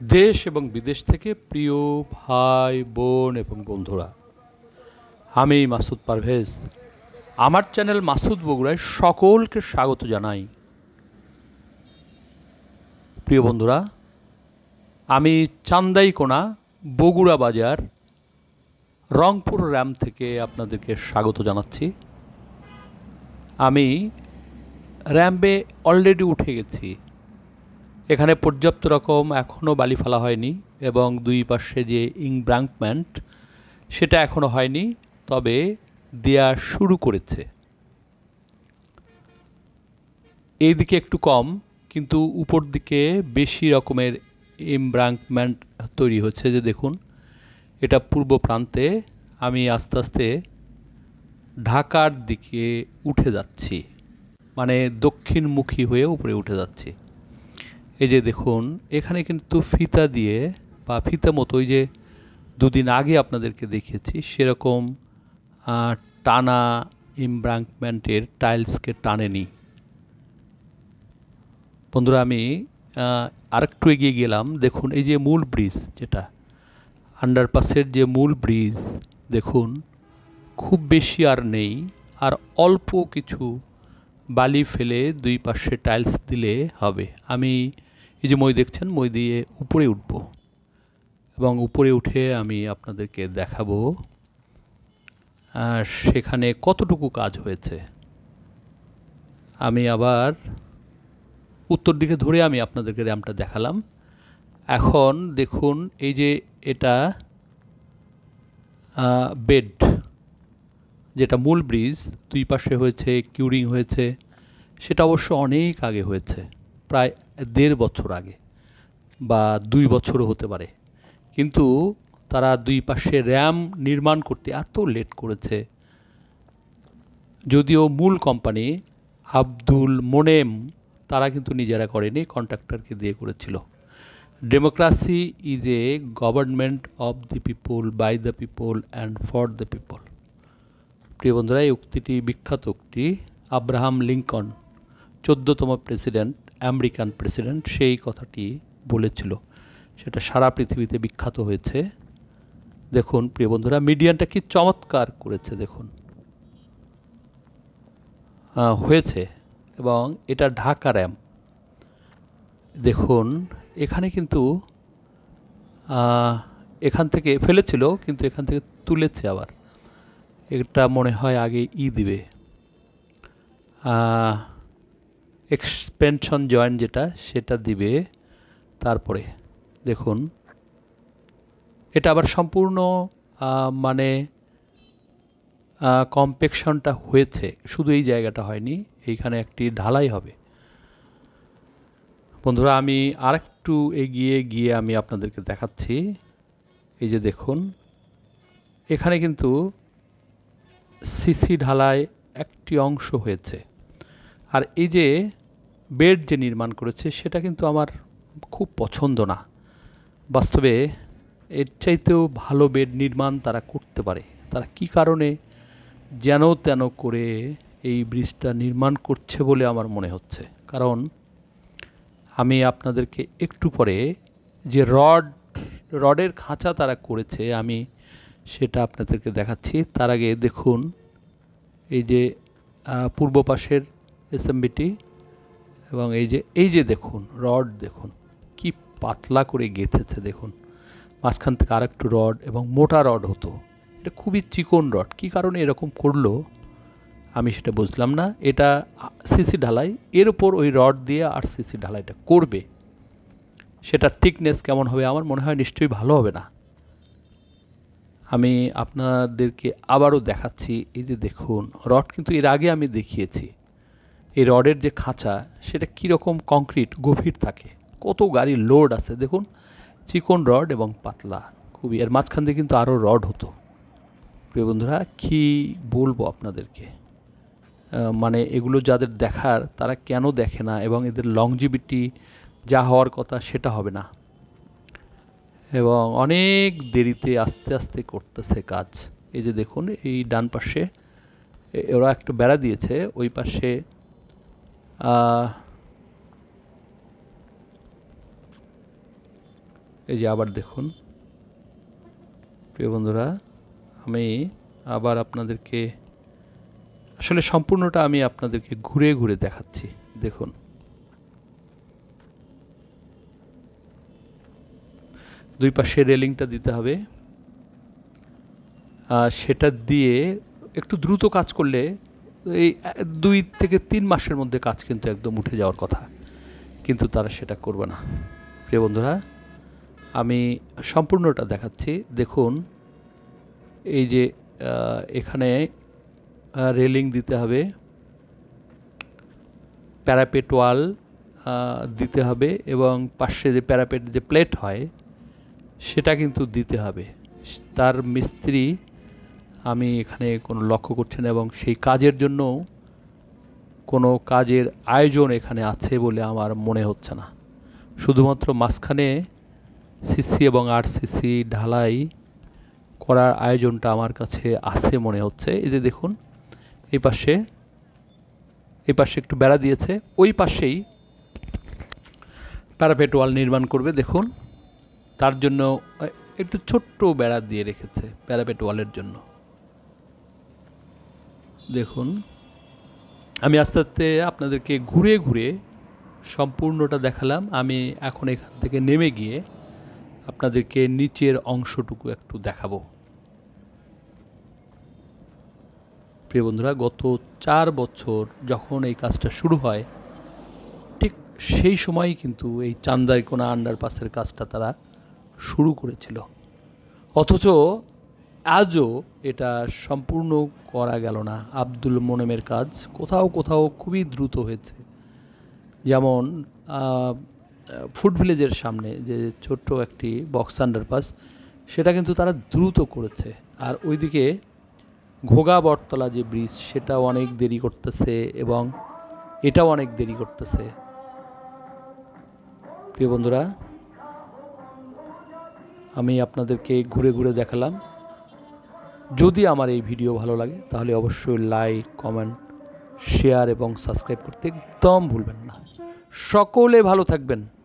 দেশ এবং বিদেশ থেকে প্রিয় ভাই, বোন এবং বন্ধুরা, আমি মাসুদ পারভেজ। আমার চ্যানেল মাসুদ বগুড়ায় সকলকে স্বাগত জানাই। প্রিয় বন্ধুরা, আমি চান্দাইকোনা বগুড়া বাজার, রংপুর র্যাম থেকে আপনাদেরকে স্বাগত জানাচ্ছি। আমি র্যাম্পে অলরেডি উঠে গেছি। এখানে পর্যাপ্ত রকম এখনও বালি ফেলা হয়নি এবং দুই পাশে যে ইংব্রাঙ্কমেন্ট সেটা এখনও হয়নি, তবে দেয়া শুরু করেছে। এই দিকে একটু কম, কিন্তু উপর দিকে বেশি রকমের ইমব্রাঙ্কমেন্ট তৈরি হচ্ছে, যে দেখুন, এটা পূর্ব প্রান্তে আমি আস্তে আস্তে ঢাকার দিকে উঠে যাচ্ছি মানে দক্ষিণমুখী হয়ে উপরে উঠে যাচ্ছি। এই যে দেখুন, এখানে কিন্তু ফিতা দিয়ে বা ফিতা মতো ওই যে দুদিন আগে আপনাদেরকে দেখিয়েছি, সেরকম টানা ইমব্রাঙ্কমেন্টের টাইলসকে টানেনি। বন্ধুরা আমি আরেকটু এগিয়ে গেলাম। দেখুন, এই যে মূল ব্রিজ যেটা আন্ডারপাসের যে মূল ব্রিজ, দেখুন, খুব বেশি আর নেই। আর অল্প কিছু বালি ফেলে দুই পাশে টাইলস দিলে হবে। আমি এই যে মই দেখছেন, মই দিয়ে উপরে উঠব। এবং উপরে উঠে আমি আপনাদেরকে দেখাবো সেখানে কতটুকু কাজ হয়েছে। আমি আবার উত্তর দিকে ধরে আমি আপনাদেরকে র্যামটা দেখালাম। এখন দেখুন, এই যে এটা বেড, যেটা মূল ব্রিজ, দুই পাশে হয়েছে, কিউরিং হয়েছে, সেটা অবশ্য অনেক আগে হয়েছে। প্রায় দেড় বছর আগে বা দুই বছরও হতে পারে। কিন্তু তারা দুই পাশে র্যাম নির্মাণ করতে এত লেট করেছে। যদিও মূল কোম্পানি আব্দুল মোনেম তারা কিন্তু নিজেরা করেনি, কন্ট্রাক্টরকে দিয়ে করেছিল। Democracy is a government of the people by the people and for the people প্রিয় বন্ধুরা, এই উক্তিটি বিখ্যাত উক্তি আব্রাহাম লিঙ্কন চোদ্দতম প্রেসিডেন্ট, আমেরিকান প্রেসিডেন্ট, সেই কথাটি বলেছিল। সেটা সারা পৃথিবীতে বিখ্যাত হয়েছে। দেখুন, প্রিয় বন্ধুরা, মিডিয়ানটা কি চমৎকার করেছে, দেখুন। হয়েছে এবং এটা ঢাকা র্যাম। দেখুন, এখানে কিন্তু এখান থেকে ফেলেছিল, কিন্তু এখান থেকে তুলেছে আবার। এটা মনে হয় আগে ই দিবে। এক্সপেনশন জয়েন্ট যেটা, সেটা দিবে তারপরে। দেখুন, এটা আবার সম্পূর্ণ মানে কম্পেকশনটা হয়েছে। শুধু এই জায়গাটা হয়নি, এইখানে একটি ঢালাই হবে। বন্ধুরা, আমি আরেকটু এগিয়ে গিয়ে আমি আপনাদেরকে দেখাচ্ছি। এই যে দেখুন, এখানে কিন্তু সিসি ঢালাই একটি অংশ হয়েছে। আর এই যে বেড যে নির্মাণ করেছে, সেটা কিন্তু আমার খুব পছন্দ না। বাস্তবে এর চাইতেও ভালো বেড নির্মাণ তারা করতে পারে। তারা কি কারণে যেন তেন করে এই ব্রিজটা নির্মাণ করছে বলে আমার মনে হচ্ছে। কারণ আমি আপনাদেরকে একটু পরে যে রড, রডের খাঁচা তারা করেছে, আমি সেটা আপনাদেরকে দেখাচ্ছি। তার আগে দেখুন, এই যে পূর্ব পাশের এসএমবিটি এবং এই যে এই যে দেখুন, রড দেখুন, কি পাতলা করে গেঁথেছে দেখুন। মাঝখান থেকে আরেকটু রড এবং মোটা রড হতো। এটা খুবই চিকন রড। কী কারণে এরকম করল? আমি সেটা বুঝলাম না। এটা সিসি ঢালাই, এর উপর ওই রড দিয়ে আর সিসি ঢালাইটা করবে। সেটার থিকনেস কেমন হবে আমার মনে হয় নিশ্চয়ই ভালো হবে না। আমি আপনাদেরকে আবারও দেখাচ্ছি, এই যে দেখুন, রড কিন্তু এর আগে আমি দেখিয়েছি। এই রডের যে খাঁচা, সেটা কীরকম কংক্রিট গভীর থাকে? কত গাড়ির লোড আছে? দেখুন, চিকন রড এবং পাতলা। খুবই, এর মাঝখান দিয়ে কিন্তু আরও রড হতো। প্রিয় বন্ধুরা, কী বলব আপনাদেরকে? মানে এগুলো যাদের দেখার, তারা কেন দেখে না এবং এদের লংজিবিটি যা হওয়ার কথা, সেটা হবে না। এবং অনেক দেরিতে আস্তে আস্তে করতেছে কাজ। এই যে দেখুন, এই ডান পাশে ওরা একটা বেড়া দিয়েছে, ওই পাশে এই যে আবার দেখুন। প্রিয় বন্ধুরা, আমি আবার আপনাদেরকে, আসলে সম্পূর্ণটা আমি আপনাদেরকে ঘুরে ঘুরে দেখাচ্ছি। দেখুন। দুই পাশে রেলিংটা দিতে হবে। সেটা দিয়ে একটু দ্রুত কাজ করলে এই দুই থেকে তিন মাসের মধ্যে কাজ কিন্তু একদম উঠে যাওয়ার কথা। কিন্তু তারা সেটা করবে না। প্রিয় বন্ধুরা, আমি সম্পূর্ণটা দেখাচ্ছি। দেখুন, এই যে এখানে রেলিং দিতে হবে। প্যারাপেট ওয়াল দিতে হবে এবং পাশে যে প্যারাপেট, যে প্লেট হয়, সেটা কিন্তু দিতে হবে। তার মিস্ত্রি আমি এখানে কোনো লক্ষ্য করছি না এবং সেই কাজের জন্য কোনো কাজের আয়োজন এখানে আছে বলে আমার মনে হচ্ছে না। শুধুমাত্র মাঝখানে সিসি এবং আর সিসি ঢালাই করার আয়োজনটা আমার কাছে আছে মনে হচ্ছে। এই যে দেখুন, এই পাশে এই পাশে একটু বেড়া দিয়েছে, ওই পাশেই প্যারাপেট ওয়াল নির্মাণ করবে। দেখুন, তার জন্য একটু ছোট্ট বেড়া দিয়ে রেখেছে প্যারাপেট ওয়ালের জন্য। দেখুন, আমি আস্তে আস্তে আপনাদেরকে ঘুরে ঘুরে সম্পূর্ণটা দেখালাম। আমি এখন এখান থেকে নেমে গিয়ে আপনাদেরকে নিচের অংশটুকু একটু দেখাবো। প্রিয় বন্ধুরা, গত চার বছর যখন এই কাজটা শুরু হয়, ঠিক সেই সময়ই কিন্তু এই চান্দাইকোনা আন্ডারপাসের কাজটা তারা শুরু করেছিল। অথচ আজও এটা সম্পূর্ণ করা গেল না। আব্দুল মোনেমের কাজ কোথাও কোথাও খুবই দ্রুত হয়েছে। যেমন ফুড ভিলেজের সামনে যে ছোট্ট একটি বক্স আন্ডারপাস, সেটা কিন্তু তারা দ্রুত করেছে। আর ওইদিকে ঘোগা বটতলা যে ব্রিজ, সেটাও অনেক দেরি করতেছে এবং এটাও অনেক দেরি করতেছে। প্রিয় বন্ধুরা, আমি আপনাদেরকে ঘুরে ঘুরে দেখালাম। যদি আমার এই ভিডিও ভালো লাগে, তাহলে অবশ্যই লাইক কমেন্ট শেয়ার এবং সাবস্ক্রাইব করতে একদম ভুলবেন না। সকলে ভালো থাকবেন।